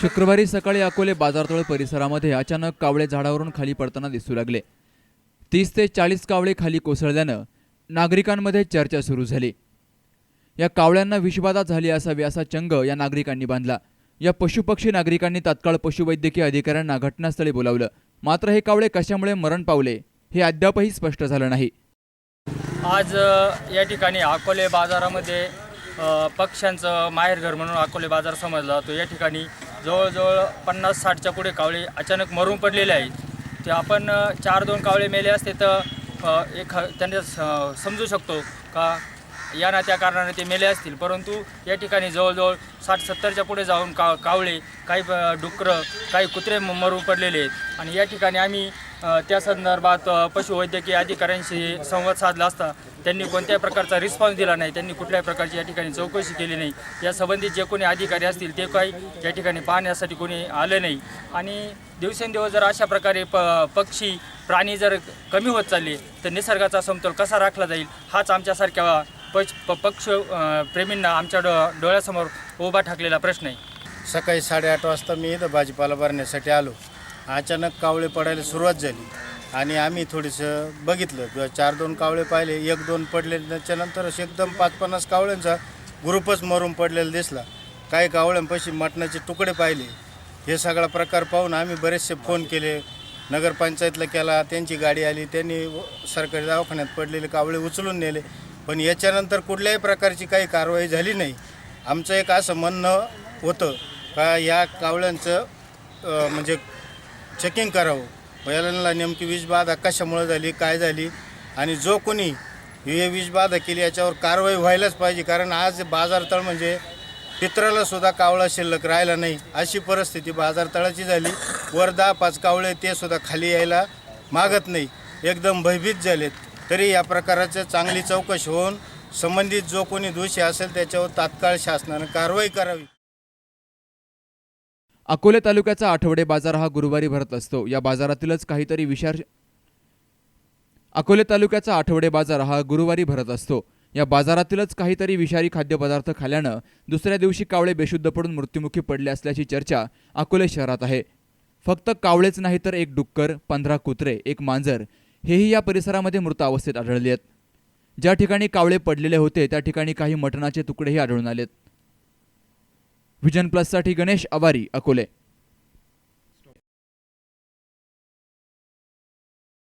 शुक्रवारी सकाळी अकोले बाजारतळ परिसरामध्ये अचानक कावळे झाडावरून खाली पडताना दिसू लागले. तीस ते चाळीस कावळे खाली कोसळल्यानं नागरिकांमध्ये चर्चा सुरू झाली. या कावळ्यांना विषबाधा झाली असावी असा चंग या नागरिकांनी बांधला. या पशुपक्षी नागरिकांनी तात्काळ पशुवैद्यकीय अधिकाऱ्यांना घटनास्थळी बोलावलं. मात्र हे कावळे कशामुळे मरण पावले हे अद्यापही स्पष्ट झालं नाही. आज या ठिकाणी अकोले बाजारामध्ये पक्ष्यांचं माहेरघर म्हणून अकोले बाजार समजला जातो. या ठिकाणी जवळजवळ पन्नास साठच्या पुढे कावळे अचानक मरून पडलेले आहेत. ते आपण चार दोन कावळे मेले असते तर एक त्यांना समजू शकतो का? या ना त्या कारणाने ते मेले असतील. परंतु या ठिकाणी जवळजवळ साठ सत्तरच्या पुढे जाऊन का कावळे काही डुकरं काही कुत्रे मरून पडलेले आहेत. आणि या ठिकाणी आम्ही त्या संदर्भात पशुवैद्यकीय अधिकाऱ्यांशी संवाद साधला असता. त्यांनी कोणत्याही प्रकारचा रिस्पॉन्स दिला नाही. त्यांनी कुठल्याही प्रकारची या ठिकाणी चौकशी केली नाही. या संबंधित जे कोणी अधिकारी असतील ते काही या ठिकाणी पाहण्यासाठी कोणी आलं नाही. आणि दिवसेंदिवस जर अशा प्रकारे प पक्षी प्राणी जर कमी होत चालले तर निसर्गाचा समतोल कसा राखला जाईल? हाच आमच्यासारख्या पक्ष प पक्ष प्रेमींना आमच्या डो डोळ्यासमोर उभा ठाकलेला प्रश्न आहे. सकाळी साडेआठ वाजता मी इथं भाजीपाला भरण्यासाठी आलो. अचानक कावळे पडायला सुरुवात झाली. आणि आम्ही थोडंसं बघितलं. किंवा चार दोन कावळे पाहिले एक दोन पडले त्याच्यानंतर असे एकदम पाच पन्नास कावळ्यांचा ग्रुपच मरून पडलेला दिसला. काही कावळ्यांपाशी मटणाचे तुकडे पाहिले. हे सगळा प्रकार पाहून आम्ही बरेचसे फोन केले. नगरपंचायतला केला त्यांची गाडी आली त्यांनी सरकारी दवाखान्यात पडलेले कावळे उचलून नेले. पण याच्यानंतर कुठल्याही प्रकारची काही कारवाई झाली नाही. आमचं एक असं म्हणणं होतं का या कावळ्यांचं म्हणजे चेकिंग करावं. बैलांना नेमकी विषबाधा कशामुळे झाली काय झाली? आणि जो कोणी हे विषबाधा केली याच्यावर कारवाई व्हायलाच पाहिजे कारण आज बाजारतळ म्हणजे पित्राला सुद्धा कावळा शिल्लक राहिला नाही. अशी परिस्थिती बाजारतळाची झाली. वर दहा पाच कावळे ते सुद्धा खाली यायला मागत नाही. एकदम भयभीत झालेत. तरी या प्रकाराचं चांगली चौकशी होऊन संबंधित जो कोणी दोषी असेल त्याच्यावर तात्काळ शासनानं कारवाई करावी. अकोले तालुक्याचा आठवडे बाजार हा गुरुवारी भरत असतो. या बाजारातीलच काहीतरी विशार अकोले तालुक्याचा आठवडे बाजार हा गुरुवारी भरत असतो. या बाजारातीलच काहीतरी विषारी खाद्यपदार्थ खाल्यानं दुसऱ्या दिवशी कावळे बेशुद्ध पडून मृत्युमुखी पडले असल्याची चर्चा अकोले शहरात आहे. फक्त कावळेच नाही तर एक डुक्कर पंधरा कुत्रे एक मांजर हेही या परिसरामध्ये मृत अवस्थेत आढळले आहेत. ज्या ठिकाणी कावळे पडलेले होते त्या ठिकाणी काही मटणाचे तुकडेही आढळून आलेत. व्हिजन प्लससाठी गणेश आवारी अकोले.